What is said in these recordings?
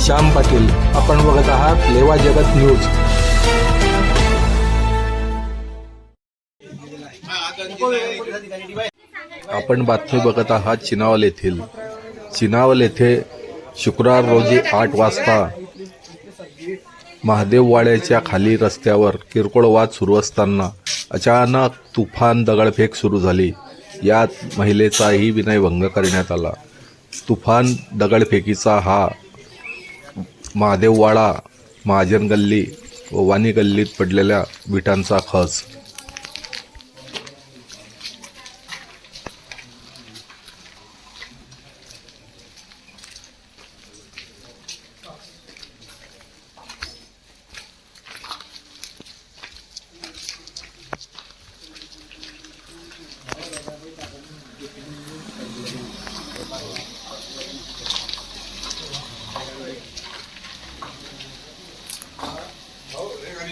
श्याम पाटील. आपण बघत आहात लेवा जगत न्यूज. आपण बातमी बघत आहात चिनावल येथील. चिनावल येथे शुक्रवार रोजी आठ वाजता महादेववाड्याच्या खाली रस्त्यावर किरकोळ वाद सुरू असताना अचानक तुफान दगडफेक सुरू झाली. यात महिलेचाही विनयभंग करण्यात आला. तुफान दगडफेकीचा हा महादेववाडा महाजन गल्ली व वाणी गल्लीत पडलेल्या विटांचा खच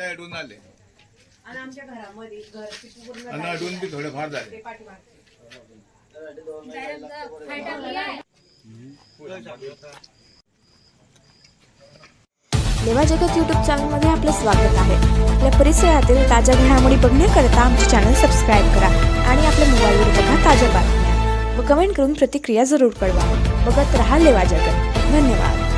अडून आले. आणि आमच्या घरामध्ये घरची पूर्ण आणि अडून बी थोडेफार झाले. ते पाठीमागचे लेवा जगत यूट्यूब चॅनलमध्ये आपलं स्वागत आहे. आपल्या परिसरातील ताज्या घडामोडी बघण्याकरता आमचे चॅनल सबस्क्राईब करा आणि आपल्या मोबाईलवर बघा ताज्या बातम्या. व कमेंट करून प्रतिक्रिया जरूर कळवा. बघत रहा लेवा जगत धन्यवाद.